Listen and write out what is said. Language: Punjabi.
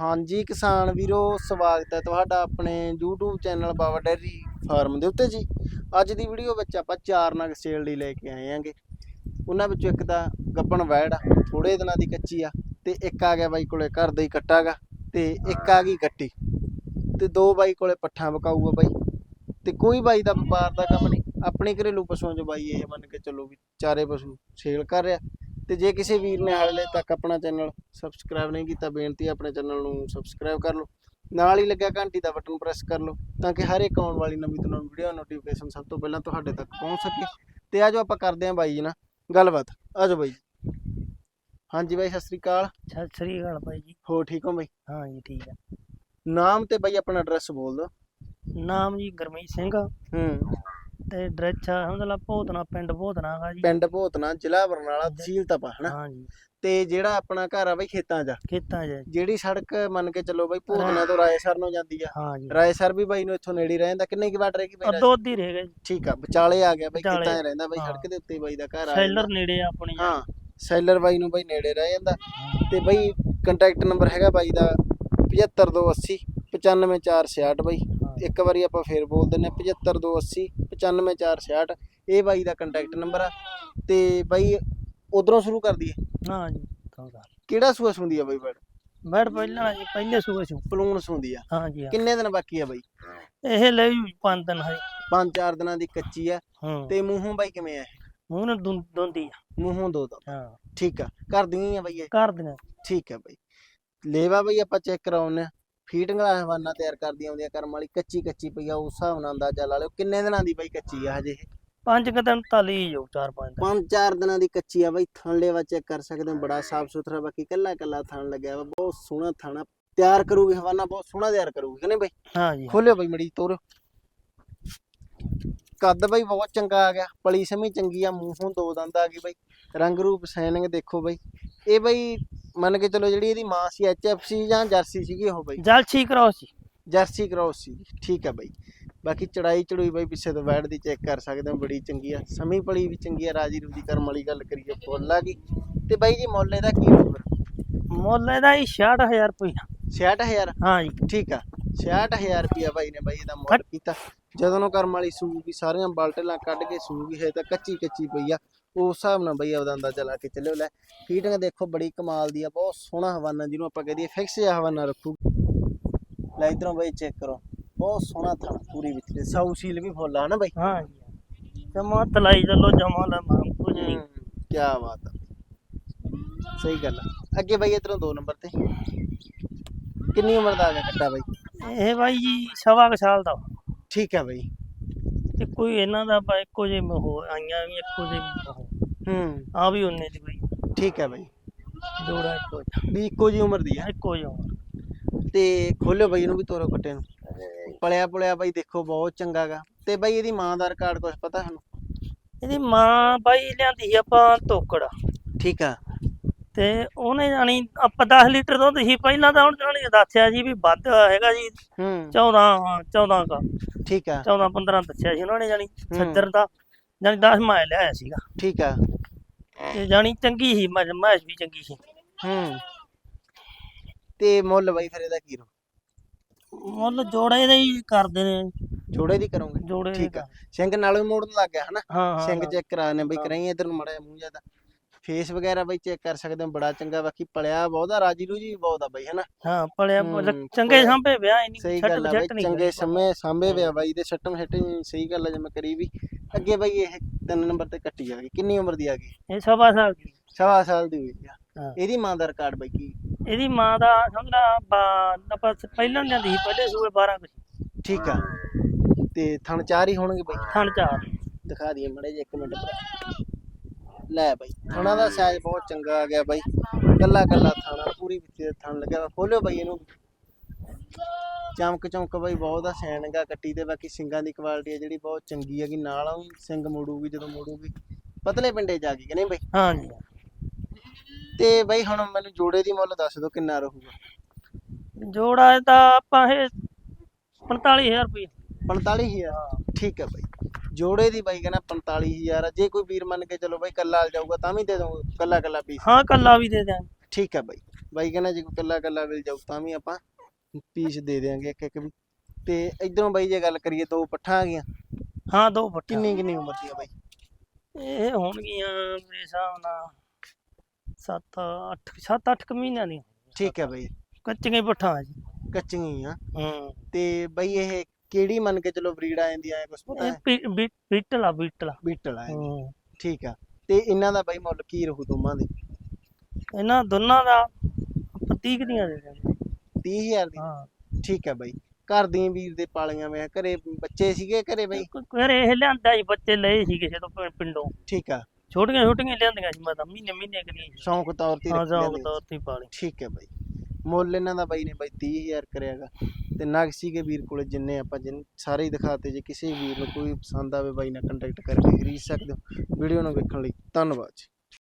ਹਾਂਜੀ ਕਿਸਾਨ ਵੀਰੋ, ਸਵਾਗਤ ਹੈ ਤੁਹਾਡਾ ਆਪਣੇ YouTube channel Baba dairy farm ਦੇ ਉੱਤੇ ਜੀ। ਅੱਜ ਦੀ ਵੀਡੀਓ ਵਿੱਚ ਆਪਾਂ ਚਾਰ ਨਗ ਸੇਲ ਲਈ ਲੈ ਕੇ ਆਏ ਆਂਗੇ ਉਹਨਾਂ ਵਿੱਚੋਂ ਇੱਕ ਤਾਂ ਗੱਬਣ ਵੈੜ ਆ ਥੋੜੇ ਦਿਨਾਂ ਦੀ ਕੱਚੀ ਆ ਤੇ ਇੱਕ ਆ ਗਿਆ ਬਾਈ ਕੋਲੇ ਘਰ ਦਾ ਹੀ ਕੱਟਾ ਗਾ ਤੇ ਇੱਕ ਆ ਗਈ ਗੱਟੀ ਤੇ ਦੋ ਬਾਈ ਕੋਲੇ ਪੱਠਾ ਬਕਾਊਗਾ ਬਾਈ ਤੇ ਕੋਈ ਬਾਈ ਦਾ ਵਪਾਰ ਦਾ ਕੰਮ ਨਹੀਂ। ਆਪਣੇ ਘਰੇਲੂ ਪਸ਼ੂਆਂ 'ਚ ਬਾਈ ਇਹ ਮੰਨ ਕੇ ਚੱਲੋ ਵੀ ਚਾਰੇ ਪਸ਼ੂ ਸੇਲ ਕਰ ਰਿਹਾ। ਤੇ ਜੇ ਕਿਸੇ ਵੀਰ ਨੇ ਹਾਲੇ ਤੱਕ ਆਪਣਾ ਚੈਨਲ ਸਬਸਕ੍ਰਾਈਬ ਨਹੀਂ ਕੀਤਾ ਬੇਨਤੀ ਹੈ ਆਪਣੇ ਚੈਨਲ ਨੂੰ ਸਬਸਕ੍ਰਾਈਬ ਕਰ ਲਓ। ਨਾਲ ਹੀ ਲੱਗਿਆ ਘੰਟੀ ਦਾ ਬਟਨ ਪ੍ਰੈਸ ਕਰ ਲਓ ਤਾਂ ਕਿ ਹਰ ਇੱਕ ਆਉਣ ਵਾਲੀ ਨਵੀਂ ਤੋਂ ਨਵੀਂ ਵੀਡੀਓ ਨੋਟੀਫਿਕੇਸ਼ਨ ਸਭ ਤੋਂ ਪਹਿਲਾਂ ਤੁਹਾਡੇ ਤੱਕ ਪਹੁੰਚ ਸਕੇ। ਤੇ ਆਜੋ ਆਪਾਂ ਕਰਦੇ ਹਾਂ ਬਾਈ ਜੀ ਨਾਲ ਗੱਲਬਾਤ। ਆਜੋ ਬਾਈ। ਹਾਂਜੀ ਬਾਈ ਸਤਿ ਸ੍ਰੀ ਅਕਾਲ। ਸਤਿ ਸ੍ਰੀ ਅਕਾਲ ਭਾਈ ਜੀ। ਹੋ ਠੀਕ ਹੋ ਬਾਈ? ਹਾਂ ਜੀ ਠੀਕ ਹੈ ਨਾਮ ਤੇ ਬਾਈ ਆਪਣਾ ਐਡਰੈਸ ਬੋਲ ਦਿਓ। ਨਾਮ ਜੀ ਗਰਮੀਤ ਸਿੰਘ। ਹੂੰ। ਤੇ ਡਰੈਚ ਹਮਦਲਾ ਭੋਤਨਾ ਪਿੰਡ ਭੋਤਨਾ ਗਾ ਜੀ। ਪਿੰਡ ਭੋਤਨਾ ਜ਼ਿਲ੍ਹਾ ਬਰਨਾਲਾ ਤਹਿਸੀਲ ਤਪਾ ਹਨਾ? ਹਾਂ ਜੀ ਤੇ ਜਿਹੜਾ ਆਪਣਾ ਘਰ ਆ ਬਾਈ ਖੇਤਾਂ 'ਚ ਆ, ਖੇਤਾਂ 'ਚ ਜਿਹੜੀ ਸੜਕ ਮੰਨ ਕੇ ਚੱਲੋ ਬਾਈ ਭੋਤਨਾ ਤੋਂ ਰਾਏਸਰ ਨੂੰ ਜਾਂਦੀ ਆ। ਹਾਂ ਜੀ। ਰਾਏਸਰ ਵੀ ਬਾਈ ਨੂੰ ਇੱਥੋਂ ਨੇੜੇ ਹੀ ਰਹਿੰਦਾ ਕਿੰਨੇ ਕੀ ਵਾਟ ਰਹੇਗੀ ਬਾਈ ਅੱਧੋ ਅੱਧੀ ਰਹਿ ਗਏ ਠੀਕ ਆ ਵਿਚਾਲੇ ਆ ਗਿਆ ਬਾਈ ਵਿਚਾਲੇ। ਖੇਤਾਂ 'ਚ ਰਹਿੰਦਾ ਬਾਈ ਹਾਂ। ਸੜਕ ਦੇ ਉੱਤੇ ਬਾਈ ਦਾ ਘਰ ਆ ਸੈਲਰ। ਨੇੜੇ ਆ ਆਪਣੀ। ਹਾਂ ਸੈਲਰ ਬਾਈ ਨੂੰ ਬਾਈ ਨੇੜੇ ਰਹਿ ਜਾਂਦਾ। ਤੇ ਬਾਈ ਕੰਟੈਕਟ ਨੰਬਰ ਹੈਗਾ ਬਾਈ ਦਾ 75280 95466 ਬਾਈ। ਹਾਂ। ਇੱਕ ਵਾਰੀ ਆਪਾਂ ਫੇਰ ਬੋਲ ਦਿੰਨੇ 75280 95466 ਇਹ ਬਾਈ ਦਾ ਕੰਟੈਕਟ ਨੰਬਰ ਆ। ਤੇ ਬਾਈ ਉਧਰੋਂ ਸ਼ੁਰੂ ਕਰ ਦਈਏ? ਹਾਂ ਜੀ ਤਾਂ ਕਿਹੜਾ ਸੂਆ ਸੁੰਦੀ ਆ ਬਾਈ ਬੜ ਬੈਠ ਪਹਿਲਾਂ ਜੀ ਪਹਿਲੇ ਸੂਏ ਸੀ। ਪਲੂਣ ਸੁੰਦੀ ਆ। ਹਾਂ ਜੀ। ਕਿੰਨੇ ਦਿਨ ਬਾਕੀ ਆ ਬਾਈ? ਇਹ ਲੈ ਜੀ ਪੰਜ ਦਿਨ ਹੈ ਪੰਜ ਚਾਰ ਦਿਨਾਂ ਦੀ ਕੱਚੀ ਆ। ਤੇ ਮੂੰਹੋਂ ਬਾਈ ਕਿਵੇਂ ਆ? ਮੂੰਹ ਨੂੰ ਦੁੰ- ਦੁੰਦੀ ਆ। ਮੂੰਹੋਂ ਦੋ ਦੋ। ਹਾਂ। ਠੀਕ ਆ। ਕਰ ਦੀਆਂ ਆ ਬਾਈ ਇਹ? ਕਰ ਦਿਆਂ ਠੀਕ ਹੈ ਬਾਈ। ਲੇਵਾ ਬਈ ਆਪਾਂ ਚੈੱਕ ਕਰਾਉਨੇ ਆ। ਫੀਟਿੰਗ ਵਾਲਾ ਹਵਾਨਾ ਤਿਆਰ ਕਰਦੀ ਆਉਂਦੀ ਆ ਕਰਮ ਵਾਲੀ ਕੱਚੀ ਕੱਚੀ ਪਈ ਆ ਉਸ ਹਿਸਾਬ ਨਾਲ ਅੰਦਾਜ਼ਾ ਲਾ ਲਿਓ। ਕਿੰਨੇ ਦਿਨਾਂ ਦੀ ਬਾਈ ਕੱਚੀ ਆ ਹਜੇ ਇਹ? ਪੰਜ ਕੁ ਦਿਨ ਤਾਲੀ ਜਾਊ ਚਾਰ ਪੰਜ ਦਿਨ। ਪੰਜ ਚਾਰ ਦਿਨਾਂ ਦੀ ਕੱਚੀ ਆ ਬਾਈ ਥਣ ਲੇਵਾ ਚੈੱਕ ਕਰ ਸਕਦੇ ਹੋ ਬੜਾ ਸਾਫ਼ ਸੁਥਰਾ ਬਾਕੀ ਕੱਲਾ ਕੱਲਾ ਥਣ ਲੱਗਿਆ ਵਾ ਬਹੁਤ ਸੋਹਣਾ ਥਾਣਾ ਤਿਆਰ ਕਰੂਗੀ ਹਵਾਨਾ ਬਹੁਤ ਸੋਹਣਾ ਤਿਆਰ ਕਰੂਗੀ ਕਿ ਨਹੀਂ ਬਾਈ? ਹਾਂ ਜੀ। ਖੋਲਿਓ ਬਾਈ ਮੜੀ ਤੋਰਿਓ। ਕੱਦ ਬਾਈ ਬਹੁਤ ਚੰਗਾ ਆ ਗਿਆ ਪਲੀ ਸਮੀ ਚੰਗੀ ਆ ਮੂੰਹੋਂ ਦੋ ਦੰਦ ਆ ਗਈ ਬਾਈ। ਰੰਗ ਰੂਪ ਸਾਈਨਿੰਗ ਦੇਖੋ ਬਾਈ। ਇਹ ਬਾਈ ਮੰਨ ਕੇ ਚਲੋ ਜਿਹੜੀ ਇਹਦੀ ਮਾਂ ਸੀ ਐਚਐਫਸੀ ਜਾਂ ਜਰਸੀ ਸੀਗੀ ਉਹ ਬਾਈ? ਜਲਛੀ ਕਰਾਓ ਸੀ। ਜਰਸੀ ਕ੍ਰੋਸ ਸੀ। ਠੀਕ ਹੈ ਬਾਈ। ਬਾਕੀ ਚੜਾਈ ਚੜੂਈ ਬਾਈ ਪਿੱਛੇ ਤੋਂ ਬੈਠ ਦੀ ਚੈੱਕ ਕਰ ਸਕਦੇ ਹੋ ਬੜੀ ਚੰਗੀ ਆ। ਸਮੀ ਪਲੀ ਵੀ ਚੰਗੀ ਆ ਰਾਜੀ ਰੂਜੀ ਕਰਮ ਵਾਲੀ ਗੱਲ ਕਰੀਏ ਫੁੱਲ ਆ ਗਈ ਤੇ ਬਾਈ ਜੀ ਮੁੱਲ ਇਹਦਾ ਕੀ ਹੋਊਗਾ ਮੁੱਲ ਇਹਦਾ ਹੀ 66000 ਰੁਪਇਆ 66000 ਹਾਂ ਜੀ। ਠੀਕ ਆ। 66000 ਰੁਪਿਆ ਬਾਈ ਨੇ ਬਾਈ ਇਹਦਾ ਮੁੱਲ ਕੀਤਾ। ਜਦੋਂ ਨੂੰ ਕਰਮ ਵਾਲੀ ਸੂਗੀ ਸਾਰੀਆਂ ਬਾਲਟਲਾਂ ਕੱਢ ਕੇ ਸੂਗੀ ਹੈ ਤਾਂ ਕੱਚੀ ਕੱਚੀ ਪਈ ਆ। ਉਸ ਹਿਸਾਬ ਨਾਲ ਬਈ ਆਪਦਾ ਅੰਦਾਜ਼ਾ ਲਾ ਕੇ ਚੱਲਿਓ ਲੈ। ਫੀਟਿੰਗ ਦੇਖੋ ਬੜੀ ਕਮਾਲ ਦੀ ਆ ਬਹੁਤ ਸੋਹਣਾ ਹਵਾਨਾ ਜਿਹਨੂੰ ਆਪਾਂ ਕਹਦੇ ਫਿਕਸ ਜਿਹਾ ਹਵਾਨਾ ਰੱਖੂ। ਲੈ ਇਧਰੋਂ ਬਈ ਚੈੱਕ ਕਰੋ। ਬਹੁਤ ਸੋਹਣਾ ਥਾਂ ਪੂਰੀ ਵਿੱਚ ਤੇ ਸਾਊ ਸੀਲ ਵੀ ਫੁੱਲ ਆ ਨਾ ਬਈ? ਹਾਂ ਜੀ। ਜਮਾ ਤਲਾਈ ਚੱਲੋ ਜਮਾ ਲਾ ਮਾਂ ਕੁਝ ਨਹੀਂ। ਕੀ ਬਾਤ ਆ। ਸਹੀ ਗੱਲ ਆ। ਅੱਗੇ ਬਈ ਇਧਰੋਂ ਦੋ ਨੰਬਰ ਤੇ। ਕਿੰਨੀ ਉਮਰ ਦਾ ਆ ਗਿਆ ਕੱਟਾ ਬਈ? ਇਹ ਬਾਈ ਜੀ ਸਵਾ ਕੁ ਸਾਲ ਦਾ। ਠੀਕ ਆ ਬਈ। ਇੱਕੋ ਹੀ ਇਹਨਾਂ ਦਾ ਬਾ ਇੱਕੋ ਜਿਹੇ ਹੋ ਆਈਆਂ ਵੀ ਇੱਕੋ ਜਿਹੇ ਹੂੰ। ਆ ਵੀ ਉਹਨੇ ਦੀ ਬਈ। ਠੀਕ ਹੈ ਬਈ। ਜੋੜਾ ਇੱਕੋ ਜਿਹਾ। ਵੀ ਇੱਕੋ ਜੀ ਉਮਰ ਦੀ ਆ ਇੱਕੋ ਜਿਹਾ ਉਮਰ। ਤੇ ਖੋਲਿਓ ਬਈ ਇਹਨੂੰ ਵੀ ਤੋਰੋ ਕੱਟੇ ਨੂੰ। ਪਲਿਆ ਪੁਲਿਆ ਬਈ ਦੇਖੋ ਬਹੁਤ ਚੰਗਾ ਗਾ। ਤੇ ਬਈ ਇਹਦੀ ਮਾਂ ਦਾ ਰਿਕਾਰਡ ਕੁਝ ਪਤਾ ਤੁਹਾਨੂੰ ਇਹਦੀ ਮਾਂ ਬਾਈ ਲਿਆਂਦੀ ਸੀ ਆਪਾਂ ਤੋਕੜ ਠੀਕ ਆ। ਤੇ ਉਹਨੇ ਜਾਣੀ ਆਪਾਂ 10 ਲੀਟਰ ਦੁੱਧ ਸੀ ਪਹਿਲਾਂ ਤਾਂ ਹੁਣ ਜਾਣੀ ਦੱਸਿਆ ਜੀ ਵੀ ਵੱਧ ਹੈਗਾ ਜੀ। ਹੂੰ। 14 14 ਕਾ। ਠੀਕ ਆ। 14 15 ਦੱਸਿਆ ਸੀ ਉਹਨਾਂ ਨੇ ਜਾਣੀ। ਹੂੰ। ਸੱਜਰ ਦਾ। ਜਾਣੀ 10 ਮੈਂ ਲਿਆਇਆ ਸੀਗਾ। ਠੀਕ ਆ। ਤੇ ਜਾਣੀ ਚੰਗੀ ਸੀ ਮੈਂ ਵੀ ਚੰਗੀ ਸੀ। ਹੂੰ। ਤੇ ਮੁੱਲ ਬਈ ਫਿਰ ਇਹਦਾ ਕੀ ਰੂ? ਮੁੱਲ ਜੋੜੇ ਦੇ ਹੀ ਕਰਦੇ ਨੇ। ਜੋੜੇ ਦੀ ਕਰੋਗੇ। ਜੋੜੇ ਦੇ ਠੀਕ ਆ। ਸਿੰਘ ਨਾਲੋਂ ਹੀ ਮੋੜਨ ਲੱਗ ਗਿਆ ਹਨਾ? ਹਾਂ ਹਾਂ ਸਿੰਘ ਹਾਂ। ਚੈੱਕ ਕਰਾ ਨੇ ਬਈ ਕਰਾਈ ਇਧਰ ਨੂੰ ਮੜਾ ਮੂੰਹ ਜ਼ਿਆਦਾ ਫੇਸ ਵਗੈਰਾ ਬਈ ਚੈੱਕ ਕਰ ਸਕਦੇ ਹੋ ਬੜਾ ਚੰਗਾ ਬਾਕੀ ਪਲਿਆ ਬਹੁਤ ਰਾਜੀ ਰੂਜੀ ਬਹੁਤ ਆ ਬਈ ਹਨਾ? ਹਾਂ ਪਲਿਆ ਚੰਗੇ। ਸਾਂਭੇ ਨਹੀਂ ਸਹੀ ਛੱਟ ਛੱਟ ਨਹੀਂ ਚੰਗੇ ਸਮੇਂ ਸਾਂਭੇ ਵਿਆ ਬਾਈ ਦੇ ਛੱਟਮ ਛੱਟ ਸਹੀ ਗੱਲ ਆ ਜਿਵੇਂ ਕਰੀ ਵੀ। ਅੱਗੇ ਬਈ ਇਹ ਤਿੰਨ ਨੰਬਰ ਤੇ ਕੱਟੀ ਆ ਗਈ ਕਿੰਨੀ ਉਮਰ ਦੀ ਆ ਗਈ? ਇਹ ਸਵਾ ਸਾਲ ਦੀ। ਸਵਾ ਸਾਲ ਦੀ ਹੋਈ ਆ। ਇਹਦੀ ਮਾਂ ਦਾ ਰਿਕਾਰਡ ਬਈ ਕੀ? ਇਹਦੀ ਮਾਂ ਦਾ ਸਮਝਾ ਆਪਾਂ ਪਹਿਲਾਂ ਜਾਂਦੀ ਸੀ ਪਹਿਲੇ ਸੂਏ 12 ਕੁ ਠੀਕ ਆ। ਤੇ ਥਣ ਚਾਰ ਹੀ ਹੋਣਗੇ ਬਈ? ਥਣ ਚਾਰ। ਦਿਖਾ ਦਈਏ ਮੜੇ ਜੇ ਇੱਕ ਮਿੰਟ ਭਰਾ। ਲੈ ਬਈ। ਥਣਾ ਦਾ ਸਾਈਜ਼ ਬਹੁਤ ਚੰਗਾ ਆ ਗਿਆ ਬਾਈ। ਕੱਲਾ ਕੱਲਾ ਥਾਣਾ ਪੂਰੀ ਵਿੱਚ ਦੇ ਥਣ ਲੱਗਿਆ ਵਾ। ਖੋਲਿਓ ਬਾਈ ਇਹਨੂੰ। ਚਮਕ ਚਮਕ ਬਾਈ ਬਹੁਤ ਆ ਸੈਨਗਾ ਕੱਟੀ ਤੇ। ਬਾਕੀ ਸਿੰਗਾਂ ਦੀ ਕੁਆਲਿਟੀ ਆ ਜਿਹੜੀ ਬਹੁਤ ਚੰਗੀ ਹੈਗੀ ਨਾਲ ਵੀ ਸਿੰਗ ਮੋੜੂਗੀ ਜਦੋਂ ਮੋੜੂਗੀ। ਪਤਲੇ ਪਿੰਡੇ ਜਾ ਕੇ ਕਿ ਨਹੀਂ ਬਾਈ? ਹਾਂ ਜੀ ਤੇ ਬਾਈ ਹੁਣ ਮੈਨੂੰ ਜੋੜੇ ਦੀ ਮੁੱਲ ਦੱਸ ਦਿਓ ਕਿੰਨਾ ਰਹੂਗਾ? ਜੋੜਾ ਇਹਦਾ ਆਪਾਂ ਇਹ 45000 ਰੁਪਏ 45000 ਠੀਕ ਹੈ ਬਾਈ। ਜੋੜੇ ਦੀ ਬਾਈ ਕਹਿੰਦਾ 45000 ਆ। ਜੇ ਕੋਈ ਵੀਰ ਮੰਨ ਕੇ ਚਲੋ ਬਾਈ ਕੱਲਾ ਆ ਜਾਊਗਾ ਤਾਂ ਵੀ ਦੇ ਦਊਗਾ ਕੱਲਾ ਕੱਲਾ ਪੀਸ ਹਾਂ ਕੱਲਾ ਵੀ ਦੇ ਦਿਆਂਗੇ। ਠੀਕ ਹੈ ਬਾਈ। ਬਾਈ ਕਹਿੰਦਾ ਜੇ ਕੋਈ ਕੱਲਾ ਕੱਲਾ ਮਿਲ ਜਾਊ ਤਾਂ ਵੀ ਆਪਾਂ ਪੀਸ ਦੇ ਦੇਾਂਗੇ ਇੱਕ ਇੱਕ ਵੀ। ਤੇ ਇਧਰੋਂ ਬਾਈ ਜੇ ਗੱਲ ਕਰੀਏ ਦੋ ਪੱਠਾਂ ਆ ਗਈਆਂ। ਹਾਂ ਦੋ ਪੱਠਾ। ਕਿੰਨੀ ਕਿੰਨੀ ਉਮਰ ਦੀਆਂ ਬਾਈ? ਇਹ ਹੋਣਗੀਆਂ ਮੇਰੇ ਹਿਸਾਬ ਨਾਲ 7 8 7 8 ਮਹੀਨਿਆਂ ਦੀਆਂ। ਠੀਕ ਹੈ ਬਾਈ। ਕੱਚੀਆਂ ਪੱਠਾਂ ਜੀ। ਕੱਚੀਆਂ ਆ। ਹੂੰ। ਤੇ ਬਾਈ ਇਹ ਕਿਹੜੀ ਮੰਨ ਕੇ ਚਲੋ ਬਰੀਡ ਆ ਜਾਂਦੀ ਆ ਕੁਝ ਪਤਾ ਇਹ ਹੈ? ਬੀ- ਬੀਟਲ ਆ ਬੀਟਲ ਬੀਟਲ ਆ ਇਹ। ਹੂੰ। ਠੀਕ ਆ। ਤੇ ਇਹਨਾਂ ਦਾ ਬਾਈ ਮੁੱਲ ਕੀ ਰਹੂ ਦੋਵਾਂ ਦੇ? ਇਹਨਾਂ ਦੋਨਾਂ ਦਾ ਆਪਾਂ 30 ਕੁ ਦੀਆਂ ਦੇ ਦਿੰਦੇ 30000 ਦੀ? ਹਾਂ। ਠੀਕ ਹੈ ਬਾਈ। ਘਰ ਦੀਆਂ ਵੀਰ ਦੇ ਪਾਲੀਆਂ ਮੈਂ ਘਰੇ ਬੱਚੇ ਸੀਗੇ ਘਰੇ ਬਾਈ? ਘਰੇ ਇਹ ਲਿਆਂਦਾ ਸੀ ਬੱਚੇ ਲਏ ਸੀ ਕਿਸੇ ਤੋਂ ਪਿੰ- ਪਿੰਡੋਂ। ਠੀਕ ਆ। ਛੋਟੀਆਂ ਛੋਟੀਆਂ ਲਿਆਂਦੀਆਂ ਸੀ ਮੈਂ ਤਾਂ ਮਹੀਨੇ ਮਹੀਨੇ ਕਰੀ ਸ਼ੌਂਕ ਤੌਰ ਤੇ ਹਾਂ ਰੱਖੀ ਜਾਂ ਜਾਂਦੇ। ਤੌਰ ਤੇ ਪਾਲੀ ਠੀਕ ਹੈ ਬਾਈ। ਮੁੱਲ ਇਹਨਾਂ ਦਾ ਬਾਈ ਨੇ ਬਾਈ 30000 ਕਰਿਆਗਾ ਤੇ ਨਗਸੀ ਕੇ ਵੀਰ ਕੋਲੇ ਜਿੰਨੇ ਆਪਾਂ ਜਿੰਨ, ਸਾਰੇ ਹੀ ਦਿਖਾਤੇ ਜੇ ਕਿਸੇ ਵੀਰ ਨੂੰ ਕੋਈ ਪਸੰਦ ਆਵੇ ਬਾਈ ਨਾਲ ਕੰਟੈਕਟ ਕਰਕੇ ਖਰੀਦ ਸਕਦੇ ਹੋ। ਵੀਡੀਓ ਨੂੰ ਵੇਖਣ ਲਈ ਧੰਨਵਾਦ ਜੀ।